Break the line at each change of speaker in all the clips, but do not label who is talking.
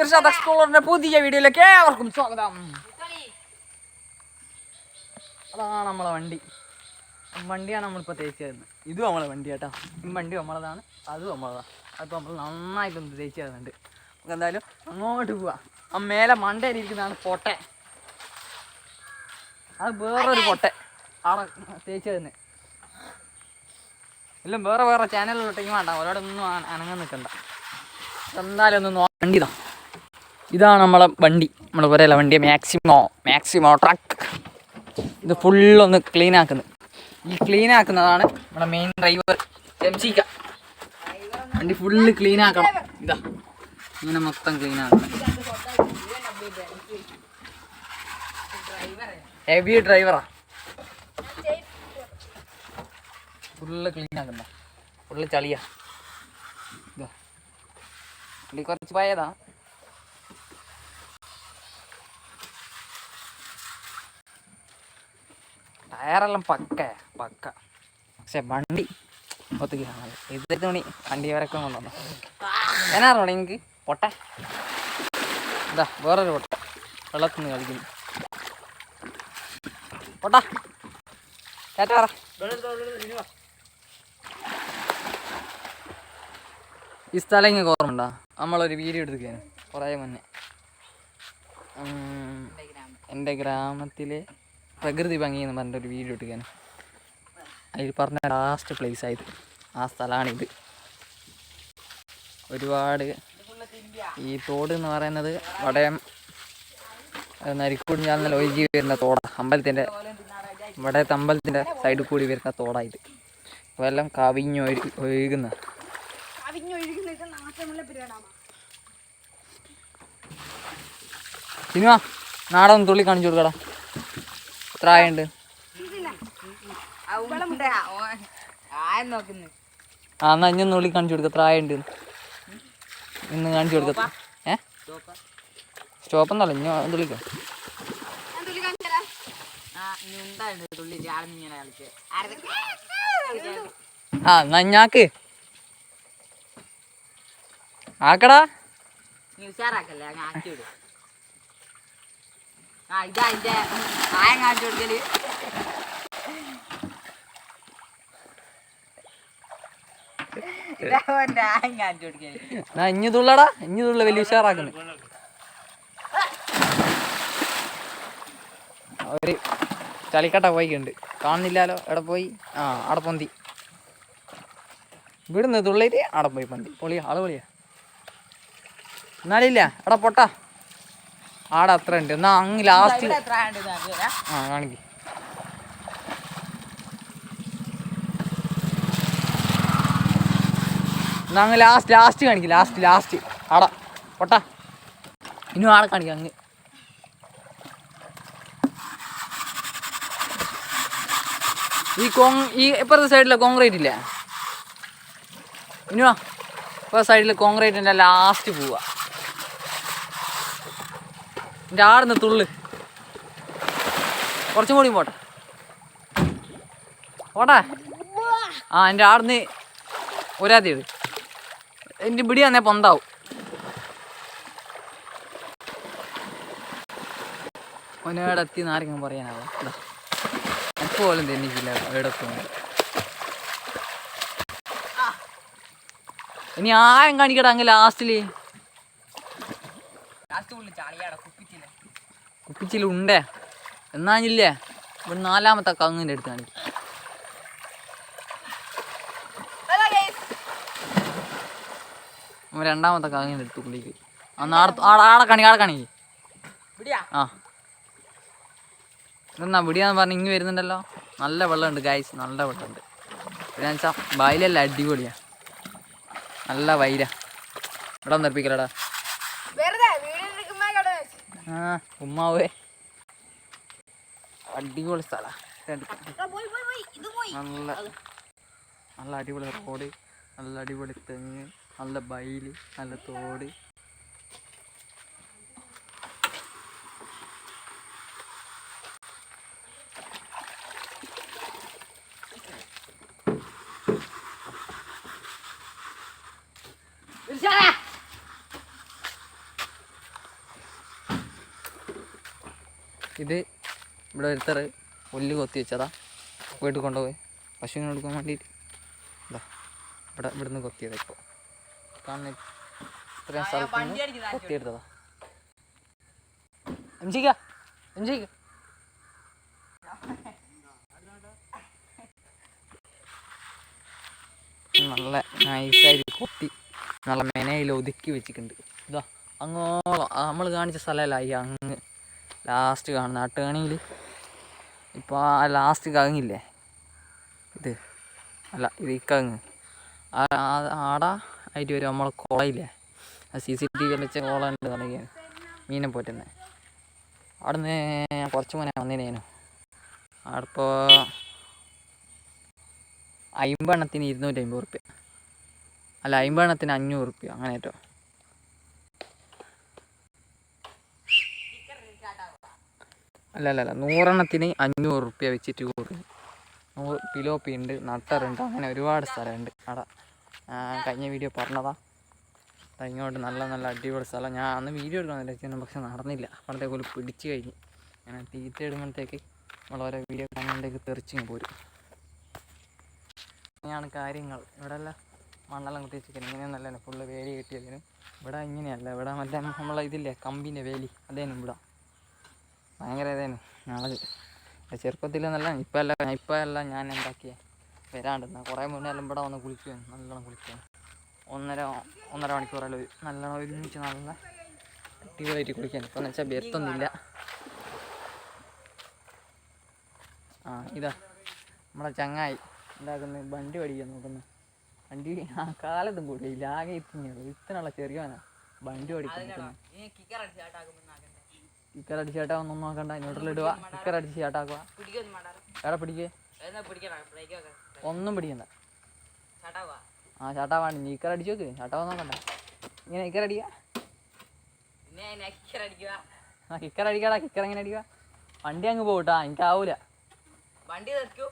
ഗുജറാത്ത് എക്സ്പ്ലോറിന്റെ പുതിയ വീഡിയോയിലേക്ക് ഏവർക്കും സ്വാഗതം. അതാണ് നമ്മളെ വണ്ടി. വണ്ടിയാണ് നമ്മളിപ്പോൾ തേച്ച് തരുന്നത് ഇതും നമ്മളെ വണ്ടി കേട്ടോ ഈ വണ്ടി നമ്മളതാണ് അതും നമ്മളതാണ് അതിപ്പോൾ നമ്മൾ നന്നായിട്ടൊന്ന് തേച്ച് തരുന്നുണ്ട് നമുക്ക് എന്തായാലും അങ്ങോട്ട് പോവാം. ആ മേലെ മണ്ടയിലിരിക്കുന്നതാണ് പൊട്ടെ അത് വേറൊരു പൊട്ടെ ആടെ തേച്ച് തരുന്നത് എല്ലാം വേറെ വേറെ ചാനലിലോട്ടേക്ക് വേണ്ട. അവരോടൊന്നും അനങ്ങാൻ നിൽക്കണ്ട എന്തായാലും ഒന്ന് നോ വണ്ടി ഇതാ. ഇതാണ് നമ്മളെ വണ്ടി. നമ്മൾ പറയല വണ്ടി മാക്സിമോ മാക്സിമോ ട്രക്ക് ഇത് ഫുള്ളൊന്ന് ക്ലീൻ ആക്കുന്നത് ഈ ക്ലീൻ ആക്കുന്നതാണ് നമ്മുടെ മെയിൻ ഡ്രൈവർ എംസിക്ക വണ്ടി ഫുള്ള് ക്ലീൻ ആക്കണം. ഇതാ. ഇങ്ങനെ മൊത്തം ക്ലീൻ ആക്കണം. ഹെവി ഡ്രൈവറാ ഫുള്ള് ക്ലീൻ ആക്കുന്ന. ഫുള്ള് ചളിയാ. ഇതാ. വണ്ടി കുറച്ച് പഴയതാ. ടയറെല്ലാം പക്ക പക്ക. പക്ഷെ വണ്ടി ഒത്തുകയാണ് ഇതിട്ട് മണി വണ്ടി വരക്കെ കൊണ്ടുവന്നു? എന്നാറോ എനിക്ക് പൊട്ടെ. ഇതാ വേറൊരു പൊട്ട. വെള്ളത്തിൽ നിന്ന് കളിക്കുന്നു. പൊട്ടാ. ചേട്ടാ ഈ സ്ഥലം ഇങ്ങനെ ഓർമ്മയുണ്ടോ? നമ്മളൊരു വീഡിയോ എടുക്കുകയാണ് കുറേ മുന്നേ. എന്റെ ഗ്രാമത്തിലെ പ്രകൃതി ഭംഗി എന്ന് പറഞ്ഞിട്ടൊരു വീഡിയോ എടുക്കുകയാണ് അതിൽ പറഞ്ഞ ലാസ്റ്റ് പ്ലേസ് ആയത്. ആ സ്ഥലമാണിത് ഒരുപാട് ഈ തോട് എന്ന് പറയുന്നത് വടയം നരിക്കൂടി ഞാൻ ഒഴുകി വരുന്ന തോടാണ് അമ്പലത്തിന്റെ വടയത്തെ അമ്പലത്തിന്റെ സൈഡിൽ കൂടി വരുന്ന തോടാ ഇത്. അപ്പോൾ എല്ലാം കവിഞ്ഞ് ഒഴു ഒഴുകുന്ന. സിനിമ നാടൻ തുള്ളി കാണിച്ചു കൊടുക്കടാ.
നോക്കുന്നു
ആ എന്നാ ഇഞ്ഞൊന്ന് ഉള്ളി കാണിച്ചു കൊടുക്ക ആയുണ്ട് ഇന്ന് കാണിച്ചു കൊടുക്ക ഏ? സ്റ്റോപ്പ് എന്നല്ല ഇഞ്ഞ തുള്ളിക്കോ ആ എന്നാ ഞാക്ക് ആക്കടാ.
ഉഷാറാക്കല്ലേ ആക്കി വിടും ആ ഇതാ ഇതിന്റെ ആയം കാണിച്ചു
കൊടുക്കൽ. ഇഞ്ഞു തുള്ളടാ ഇഞ്ഞു തുള്ള വലിയ ഉഷാറാക്കുന്നു ഒരു ചളിക്കട്ട പോയിക്കുണ്ട് കാണുന്നില്ലാലോ എവിടെ പോയി? ആ അവിടെ പൊന്തി. ഇവിടുന്ന് തുള്ളിയിട്ട് അവിടെ പോയി പൊന്തി. പൊളിയാ ആൾ പൊളിയാ. എന്നാലില്ല എടാ പൊട്ടാ. ആടെ അത്ര ഉണ്ട്. എന്നാ അങ്ങ് ലാസ്റ്റ് ആ കാണിക്ക്. എന്നാ അങ്ങ് ലാസ്റ്റ് ലാസ്റ്റ് കാണിക്ക് ലാസ്റ്റ് ലാസ്റ്റ് ആടാ പൊട്ടാ. ഇനിയും ആടെ കാണിക്ക അങ്ങ്. ഈ കോങ് ഈ ഇപ്പുറത്തെ സൈഡിലെ കോൺക്രീറ്റ് ഇല്ലേ? ഇനിവാ ഇപ്പുറത്തെ സൈഡിൽ കോൺക്രീറ്റിന്റെ ലാസ്റ്റ് പോവാ. എന്റെ ആടുന്ന് തുള്ളു. കുറച്ചും കൂടി പോട്ടെ പോട്ടെ ആ എന്റെ ആടുന്ന് ഒരാത്തിയത് എന്റെ പിടി തന്നെ പൊന്താവും. ഒനേടെ എത്തി പറയാനാവും? പറയാനാവോ എനിക്ക് പോലും തെന്നിക്കില്ല എവിടെ ഇനി ആരും കാണിക്കടാ അങ്ങ് ലാസ്റ്റിൽ
ലാസ്റ്റ് പുള്ളി ചളിയാടെ
കുപ്പിച്ചിലുണ്ടേ എന്നാഞ്ഞില്ലേ? ഇവിടെ നാലാമത്തെ കങ്ങിന്റെ അടുത്ത് കാണിക്കും. രണ്ടാമത്തെ കങ്ങിന്റെ അടുത്ത് പുള്ളിക്ക് അന്ന് ആടെ ആടെ ആടെ കാണി ആടെ കാണി
ഇവിടെയാ?
ആ. ഇതെന്നാ വിടിയാന്ന് പറഞ്ഞ് ഇങ്ങ് വരുന്നുണ്ടല്ലോ? നല്ല വെള്ളമുണ്ട് ഗായ്സ് നല്ല വെള്ളമുണ്ട്. പിന്നെ വെച്ചാൽ വയലല്ല അടിപൊളിയാ. നല്ല വൈര. ഇവിടെ ഒന്ന് നിർപ്പിക്കലടാ
വെറുതെ വീടെടുക്കുമ്പോ കട
ആ ഉമ്മാവേ. അടിപൊളി
സ്ഥലമാണ്
നല്ല നല്ല അടിപൊളി റോഡ് നല്ല അടിപൊളി തെങ്ങ് നല്ല ബൈൽ നല്ല തോട്. ഇത് ഇവിടെ ഒരുത്തർ പുല്ല് കൊത്തി വെച്ചതാ. വീട്ടിൽ കൊണ്ടുപോയി. പശുവിനെ കൊടുക്കാൻ വേണ്ടിയിട്ട്. ഇതാ ഇവിടെ ഇവിടുന്ന് കൊത്തിയതാ ഇപ്പോൾ കാണുന്ന ഇത്രയും സ്ഥലത്ത് കൊത്തിയെടുത്തതാ എം ജിക്ക എം ജിക്ക നല്ല നൈസായിട്ട് കൊത്തി. നല്ല മെനയിൽ ഒതുക്കി വെച്ചിട്ടുണ്ട്. ഇതാ അങ്ങോളം. നമ്മൾ കാണിച്ച സ്ഥലമല്ല ഈ അങ്ങ്. ലാസ്റ്റ് കാണുന്ന ആ ടേണിങ്ങിൽ ഇപ്പോൾ ആ ലാസ്റ്റ് കങ്ങില്ലേ ഇത്. അല്ല ഇത് ഈ കങ്ങ് ആടാ ആയിട്ട് വരും. നമ്മളെ കുളയില്ലേ? ആ സി സി ടി വി വെച്ച കുളം ഉണ്ട് തുടങ്ങിയ മീനെ പോറ്റുന്നത് അവിടെ നിന്ന് കുറച്ച് മുന്നേ വന്നേനു അവിടെ ഇപ്പോൾ അമ്പെണ്ണത്തിന് ഇരുന്നൂറ്റി അമ്പത് റുപ്യ. അല്ല അമ്പെണ്ണത്തിന് അഞ്ഞൂറ് റുപ്യ. അങ്ങനെ കേട്ടോ. അല്ല അല്ല അല്ല നൂറെണ്ണത്തിന് അഞ്ഞൂറ് റുപ്യ വെച്ചിട്ട് കൊടുക്കും നൂറ് പിലോപ്പി ഉണ്ട് നട്ടറുണ്ട് അങ്ങനെ ഒരുപാട് സ്ഥലമുണ്ട് അവിടെ. കഴിഞ്ഞ വീഡിയോ പറഞ്ഞതാ. ഇങ്ങോട്ട് നല്ല നല്ല അടിപൊളി സ്ഥലം. ഞാൻ അന്ന് വീഡിയോ എടുക്കാൻ വെച്ചാൽ പക്ഷെ നടന്നില്ല. അപ്പോഴത്തേക്ക് ഒരു പിടിച്ചു കഴിഞ്ഞ്. അങ്ങനെ തീറ്റ ഇടുമ്പോഴത്തേക്ക് നമ്മൾ വീഡിയോ കാണുമ്പോഴത്തേക്ക് തെറിച്ചിങ് പോരും. ഇങ്ങനെയാണ് കാര്യങ്ങൾ. ഇവിടെ എല്ലാം മണ്ണെല്ലാം കുത്തി വെച്ചിരിക്കുന്നത്. ഇങ്ങനെയൊന്നല്ല ഫുള്ള് വേലി കിട്ടിയതിനും. ഇവിടെ ഇങ്ങനെയല്ല. ഇവിടെ മറ്റേ നമ്മളെ ഇതില്ലേ കമ്പിന്റെ വേലി. അതേനും ഇവിടെ. ഭയങ്കര ഇതേനു. ഞങ്ങൾ ചെറുപ്പത്തിലൊന്നല്ല ഇപ്പം അല്ല ഇപ്പം അല്ല ഞാൻ എന്താക്കിയേ? വരാണ്ടിരുന്ന കുറേ മുന്നേ എല്ലാം ഇവിടെ വന്ന് കുളിക്കുകയാണ് നല്ലോണം കുളിക്കുകയാണ് ഒന്നര ഒന്നര മണിക്കൂറല്ല നല്ലോണം ഒരുമിച്ച് നല്ല അടിപൊളിയായിട്ട് കുളിക്കാൻ. ഇപ്പം എന്ന് വെച്ചാൽ ബെർത്തൊന്നുമില്ല. ആ ഇതാ. നമ്മളെ ചങ്ങായി എന്താക്കുന്നത് വണ്ടി പഠിക്കാൻ നോക്കുന്നു. വണ്ടി ആ കാലത്തും കൂടിയില്ല. ആകെ എത്തിഞ്ഞുള്ളൂ ഇത്തനുള്ള ചെറിയവനാ. വണ്ടി പഠിക്കാൻ അടിച്ച് ചേട്ടാ ഒന്നും നോക്കണ്ട. ന്യൂട്രൽ ഇടുക കിക്കർ അടിച്ച് ചേട്ടാക്കുക എടാ പിടിക്കേ. ഒന്നും പിടിക്കണ്ട. ആ ചേട്ടാ വേണ്ട നീ കിക്കർ അടിച്ച് നോക്ക്. ചേട്ടാ നോക്കണ്ട. ഇങ്ങനെ കിക്കർ അടിക്കുക ആ കിക്കർ അടിക്കടാ കിക്കർ എങ്ങനെ അടിക്കുക വണ്ടി അങ്ങ് പോകട്ടാ എനിക്കാവൂല
വണ്ടി ധരിക്കൂ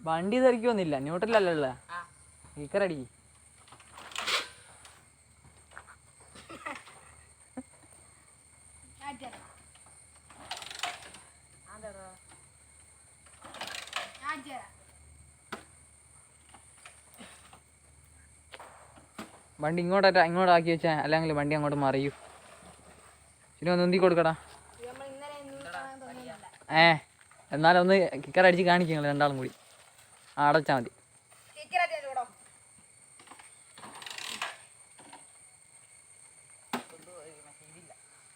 വണ്ടി തെറിക്കൊന്നുമില്ല ന്യൂട്രലല്ലേ കിക്കർ അടി വണ്ടി ഇങ്ങോട്ട് ഇങ്ങോട്ട് ആക്കി വെച്ചാൽ അല്ലെങ്കിൽ വണ്ടി അങ്ങോട്ട് മറിയൂ. ശരി ഒന്ന് ഉന്തി കൊടുക്കടാ. ഏ എന്നാലും ഒന്ന് കിക്കർ അടിച്ച് കാണിക്കും നിങ്ങൾ രണ്ടാളും കൂടി. ആ അടച്ചാൽ മതി.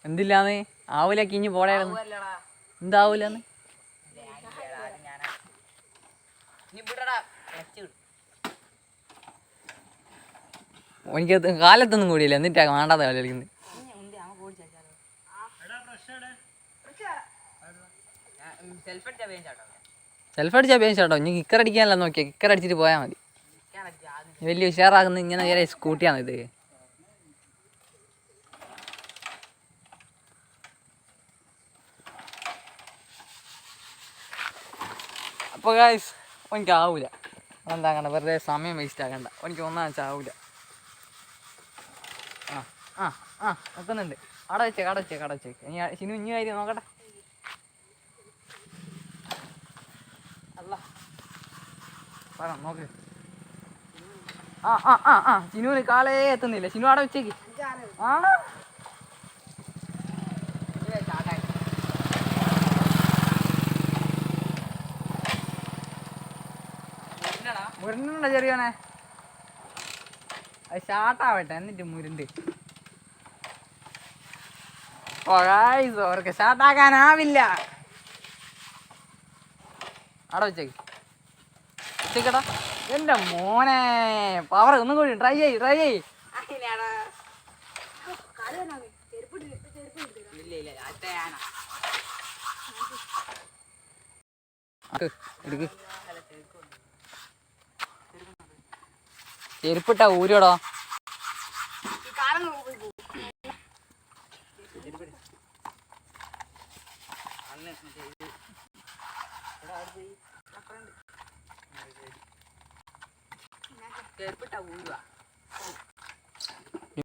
എന്തില്ലാന്ന്? ആവൂല കിഞ്ഞ് പോടായിരുന്നു. എന്താവൂലെന്ന്?
നീ വിടടാ ക്ലച്ച് വിട്
എനിക്ക് കാലത്തൊന്നും കൂടിയില്ല. എന്നിട്ടാ വേണ്ടാത്ത കളി കളിക്കുന്നത്
സെൽഫ്
അടിച്ചാൽ പേശ ചേട്ടോ ഇനി കിക്കർ അടിക്കാനല്ല നോക്കിയാൽ കിക്കർ അടിച്ചിട്ട് പോയാൽ മതി. വലിയ ഉഷാറാകുന്ന ഇങ്ങനെ നേരെ സ്കൂട്ടിയാണ് ഇത്. അപ്പോൾ ഗായ്സ് എനിക്ക് ആവൂല കണ്ട വെറുതെ സമയം വേസ്റ്റ് ആക്കണ്ട. എനിക്ക് ഒന്നാം വെച്ചാൽ ആവൂല ആ അവിടെ വെച്ചേക്ക് അവിടെ വെച്ചേക്ക് അവിടെ വെച്ചേക്ക് ഇനി ശിനു ഇനി കാര്യം നോക്കട്ടെ. അല്ല. പറ നോക്ക്. ആ ആ ആ ആ ശിനുവിന് കാലേ എത്തുന്നില്ല. ശിനു അവിടെ വെച്ചേക്ക്. ആ. ചെറിയോനെ? അത് ഷാർട്ടാവട്ടെ എന്നിട്ട് മുരുണ്ട്. അവർക്ക് ഷാർട്ടാക്കാനാവില്ല അവിടെ വെച്ചേക്ക് വെച്ചേക്കടാ എന്റെ മോനെ പവർ ഒന്നും കൂടി ട്രൈ ചെയ് ട്രൈ ചെയ് ചെരുപ്പിട്ട ഊരോടോ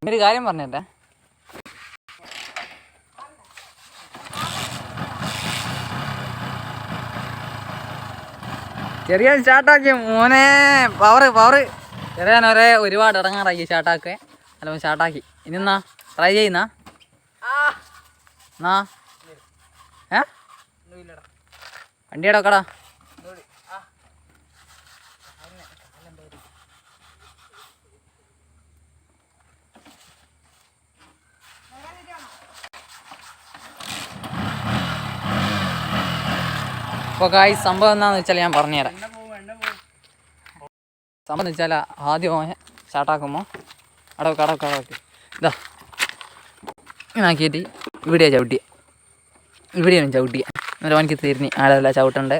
ഒരു കാര്യം പറഞ്ഞേട്ടാ. ചെറിയ സ്റ്റാർട്ടാക്കി മോനെ പവർ പവർ ചെറിയ ഒരേ ഒരുപാട് ഇടങ്ങാറാക്കി സ്റ്റാർട്ടാക്കെ അല്ല സ്റ്റാർട്ടാക്കി ഇനി എന്നാ? ട്രൈ ചെയ്യുന്ന എന്നാ? ഏ? വണ്ടിയുടെ
ഒക്കടാ
അപ്പോൾ കായ് സംഭവം എന്താണെന്ന് വെച്ചാൽ ഞാൻ പറഞ്ഞുതരാം. സംഭവം എന്ന് വെച്ചാൽ ആദ്യം ഓൻ സ്റ്റാർട്ടാക്കുമ്പോൾ അടവ് കടവ് അടവക്ക് ഇതാ ഇങ്ങനാക്കിയിട്ട് ഇവിടെയാണ് ചവിട്ടിയ. ഇവിടെയാണ് ചവിട്ടിയ. എന്നിട്ട് അവനക്ക് തിരിഞ്ഞ് ആടല്ല ചവിട്ടണ്ടേ?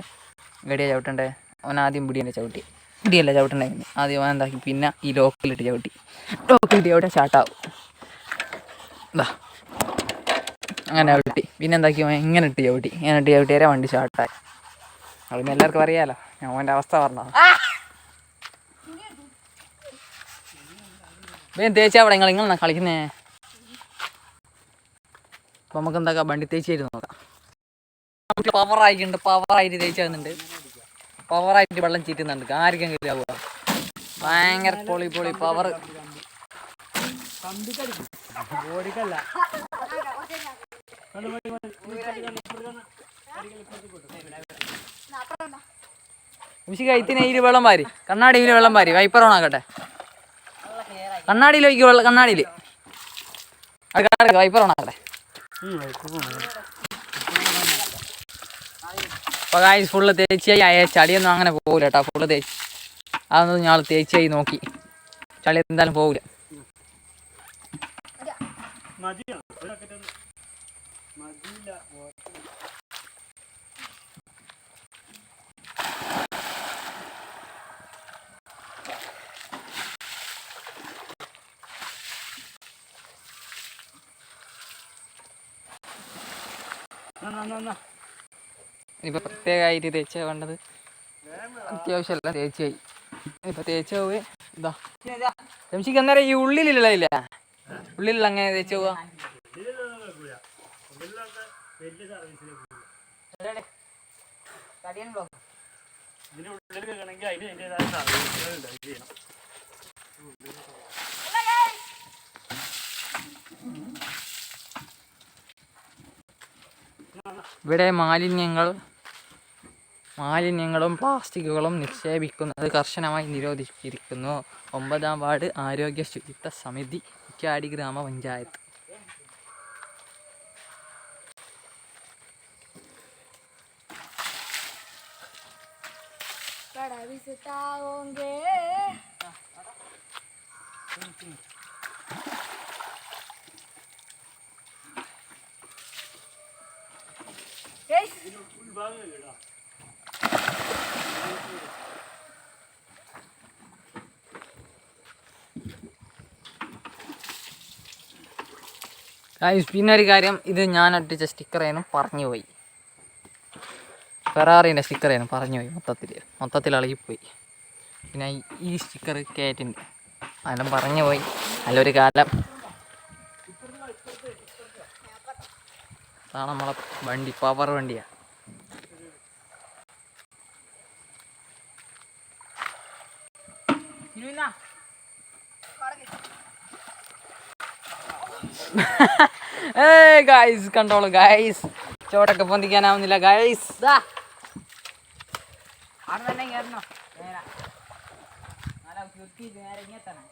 ഇവിടെയാണ് ചവിട്ടണ്ടേ? അവൻ ആദ്യം ഇവിടെയാണ് ചവിട്ടി ഇവിടെയല്ല ചവിട്ടണ്ടേ? ആദ്യം അവൻ എന്താക്കി? പിന്നെ ഈ ലോക്കിലിട്ട് ചവിട്ടി. ലോക്കിലിട്ട് ചവിട്ടാൽ ചാട്ടാവും ഇതാ അങ്ങനെ ചവിട്ടി. പിന്നെ എന്താക്കി? അവൻ ഇങ്ങനെ ഇട്ട് ചവിട്ടി. ഇങ്ങനെ ഇട്ട് ചവിട്ടിയാരാ വണ്ടി സ്റ്റാർട്ടായി അത് പിന്നെ എല്ലാവർക്കും അറിയാലോ ഞാൻ മോന്റെ അവസ്ഥ പറഞ്ഞത്. വേഗം തേച്ചാ അവിടെ നിങ്ങൾ നിങ്ങളെന്നാ കളിക്കുന്നേ? അപ്പം നമുക്ക് എന്താ വണ്ടി തേച്ച് തരും നോക്കാം നമുക്ക് പവറായിട്ടുണ്ട് പവറായിട്ട് തേച്ചാകുന്നുണ്ട് പവറായിട്ട് വെള്ളം ചീറ്റുന്നുണ്ട് ആർക്കെങ്കിലും ആവുക ഭയങ്കര പൊളി പൊളി പവർ ഉച്ചയ്ക്ക് ഇതിൽ വെള്ളം വാരി. കണ്ണാടിയിൽ വെള്ളം വാരി. വൈപ്പർ കണ്ണാടിയിൽ വയ്ക്കുക വെള്ളം കണ്ണാടിയിൽ. വൈപ്പർ ഓൺ ആക്കട്ടെ. ഫുള്ള് തേച്ചിയായി. ആയ ചളിയൊന്നും അങ്ങനെ പോകില്ല കേട്ടോ ഫുള്ള് തേച്ച്. അതൊന്നും ഞങ്ങൾ തേച്ചിയായി നോക്കി. ചളി എന്തായാലും പോകില്ല ഇനിയിപ്പോൾ പ്രത്യേകമായിട്ട് തേച്ച വേണ്ടത് അത്യാവശ്യമല്ല തേച്ചായി ഇനിയിപ്പോൾ തേച്ച പോയി ഇതാ. രംശിക്ക് അന്നേരം ഈ ഉള്ളിലുള്ള ഇല്ല ഉള്ളിലുള്ള അങ്ങനെ തേച്ച പോവാ.
കടിയൻ ബ്ലോക്ക്.
ഇവിടെ മാലിന്യങ്ങൾ മാലിന്യങ്ങളും പ്ലാസ്റ്റിക്കുകളും നിക്ഷേപിക്കുന്നത് കർശനമായി നിരോധിച്ചിരിക്കുന്നു. ഒമ്പതാം വാർഡ് ആരോഗ്യ ശുചിത്വ സമിതി ഇക്കാടി ഗ്രാമപഞ്ചായത്ത്.
Thank visitar
പിന്നെ ഒരു കാര്യം. ഇത് ഞാൻ അടിച്ച സ്റ്റിക്കർ ആയിരുന്നു പറഞ്ഞു പോയി ഫെറാറിന്റെ സ്റ്റിക്കർ ആയിരുന്നു പറഞ്ഞു പോയി മൊത്തത്തിൽ. മൊത്തത്തിൽ അളകിപ്പോയി. പിന്നെ ഈ- ഈ സ്റ്റിക്കർ കയറ്റുണ്ട് അതെല്ലാം പറഞ്ഞു പോയി നല്ലൊരു കാലം. അതാണ് നമ്മളെ വണ്ടി പവർ വണ്ടിയാണ് ഏ ഗായ്സ് കണ്ടോളൂ ഗായ്സ് ചോട്ടൊക്കെ പൊന്തിക്കാനാവുന്നില്ല ഗായ്സ്
അവിടെ തന്നെ കയറണോ നേരെ. നല്ല വൃത്തി നേരെ ഇങ്ങെത്തണം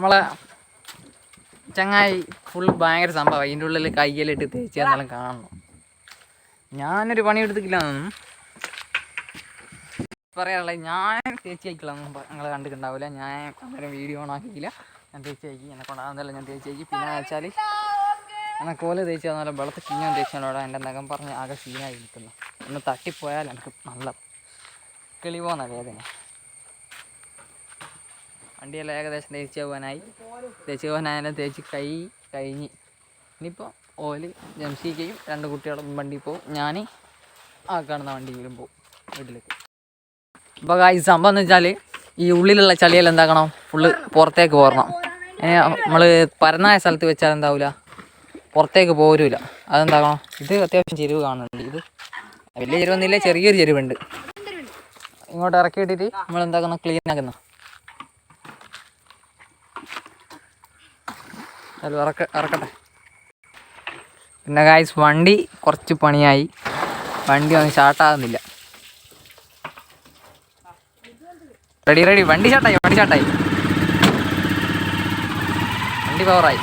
നമ്മളെ ചങ്ങായി ഫുൾ ഭയങ്കര സംഭവം. അതിന്റെ ഉള്ളിൽ കയ്യിലിട്ട് തേച്ച് എന്നാലും കാണണം. ഞാനൊരു പണി എടുത്തിട്ടില്ലെന്നൊന്നും പറയാനുള്ളത് ഞാൻ തേച്ച് അയക്കില്ലെന്നും നിങ്ങൾ കണ്ടിട്ടുണ്ടാവില്ല. ഞാൻ അന്നേരം വീഡിയോ ഓൺ ആക്കിയില്ല ഞാൻ തേച്ച് അയക്കി എന്നെ കൊണ്ടാകുന്നതല്ല ഞാൻ തേച്ച് അയക്കി പിന്നെ വെച്ചാൽ എന്നാൽ കോല തേച്ച് തന്നാലും വെള്ളത്തിൽ കിഞ്ഞാൻ തേച്ചാലോടെ എന്റെ നഖം പറഞ്ഞ് ആകെ സീനായി നിൽക്കുന്നു. ഒന്ന് തട്ടിപ്പോയാൽ എനിക്ക് നല്ല കിളിവോന്ന വേദന. വണ്ടിയെല്ലാം ഏകദേശം തേച്ച് പോകാനായി. തേച്ച് പോകാനായാലും തേച്ച് കൈ കഴിഞ്ഞ്. ഇനിയിപ്പോൾ ഓൽ ജംസിക്കയും രണ്ട് കുട്ടികളും വണ്ടി പോകും ഞാൻ ആ കാണുന്ന വണ്ടിയിലും പോകും വീട്ടിലേക്ക്. അപ്പോൾ കായ് സംഭവം എന്ന് വെച്ചാൽ ഈ ഉള്ളിലുള്ള ചളിയെല്ലാം എന്താക്കണം? ഫുള്ള് പുറത്തേക്ക് പോരണം. നമ്മൾ പരന്നായ സ്ഥലത്ത് വെച്ചാൽ എന്താവില്ല പുറത്തേക്ക് പോരൂല. അതെന്താക്കണം? ഇത് അത്യാവശ്യം ചെരുവ് കാണുന്നുണ്ട്. ഇത് വലിയ ചെരുവൊന്നുമില്ല ചെറിയൊരു ചെരുവുണ്ട്. ഇങ്ങോട്ട് ഇറക്കി ഇട്ടിട്ട് നമ്മൾ എന്താക്കണം ക്ലീൻ ആക്കുന്ന. അത് ഇറക്ക ഇറക്കട്ടെ. പിന്നെ ഗായ്സ് വണ്ടി കുറച്ച് പണിയായി. വണ്ടി ഒന്നും സ്റ്റാർട്ടാകുന്നില്ല റെഡി റെഡി വണ്ടി ചാട്ടായി വണ്ടി ചാട്ടായി വണ്ടി പവറായി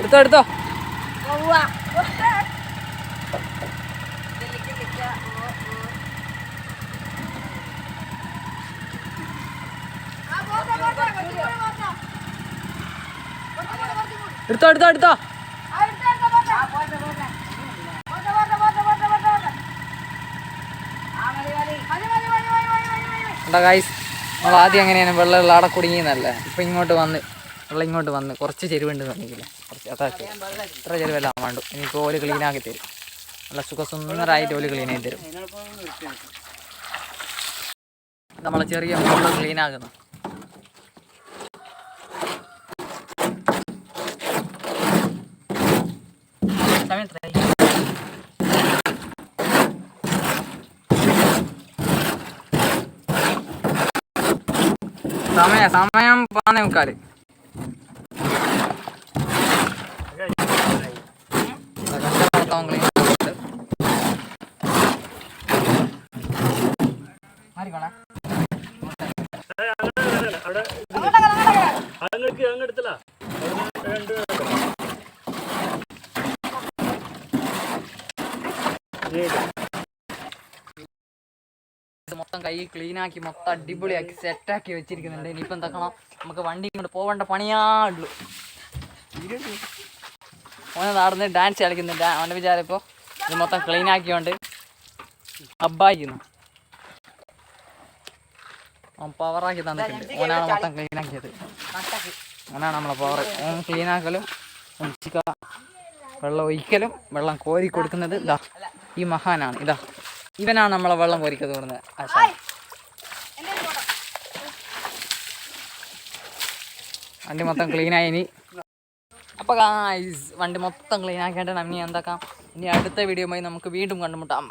എടുത്തോ എടുത്തോ. എടുത്തോ എടുത്തോ എടുത്തോ. എന്താ ഗായ്സ് നമ്മൾ ആദ്യം എങ്ങനെയാണ് വെള്ളം ആടെ കുടുങ്ങിയെന്നല്ല? ഇപ്പം ഇങ്ങോട്ട് വന്ന് വെള്ളം ഇങ്ങോട്ട് വന്ന് കുറച്ച് ചെരുവുണ്ട് തോന്നിക്കില്ല കുറച്ച് അതാ ഇത്ര ചെരുവെല്ലാം വേണ്ടു ഇനിയിപ്പോൾ ഓൽ ക്ലീൻ ആക്കി തരും. നല്ല സുഖസുന്ദരായിട്ട് ഓൽ ക്ലീൻ ആക്കി തരും. നമ്മളെ ചെറിയ മുകളിൽ ക്ലീൻ ആക്കുന്നു സമയം എത്രയായി? സമയ സമയം പതിനേ മുക്കാൽ മൊത്തം clean ആക്കിയിട്ടുണ്ട്. മാറിക്കോളെ.
അങ്ങോട്ട് അങ്ങെടുത്തല്ല
ഇത് മൊത്തം കൈ ക്ലീൻ ആക്കി മൊത്തം അടിപൊളിയാക്കി സെറ്റാക്കി വെച്ചിരിക്കുന്നുണ്ട്. ഇനിയിപ്പം എന്താക്കണം നമുക്ക് വണ്ടി ഇങ്ങോട്ട് പോവേണ്ട പണിയാണുള്ളൂ ഓനെ നടന്ന് ഡാൻസ് കളിക്കുന്നുണ്ട്. അവന്റെ വിചാരം ഇപ്പോൾ ഇത് മൊത്തം ക്ലീൻ ആക്കിയോണ്ട് അബ്ബായിക്കുന്നു. അവൻ പവറാക്കി തന്നിട്ടുണ്ട്. ഓനാണ് മൊത്തം ക്ലീൻ ആക്കിയത്. ഓനാണ് നമ്മളെ പവർ ഓൻ ക്ലീൻ ആക്കലും ഉച്ചിക്ക വെള്ളം ഒഴിക്കലും വെള്ളം കോരി കൊടുക്കുന്നത്. ഇതാ ഈ മഹാനാണ്. ഇതാ. ഇവനാണ് നമ്മളെ വെള്ളം കോരിക്കത് തോന്നുന്നത് ആശാൻ വണ്ടി മൊത്തം ക്ലീനായി ആയി ഇനി. അപ്പോൾ വണ്ടി മൊത്തം ക്ലീൻ ആക്കിയിട്ട് ഇനി എന്താക്കാം? ഇനി അടുത്ത വീഡിയോ നമുക്ക് വീണ്ടും കണ്ടുമുട്ടാം.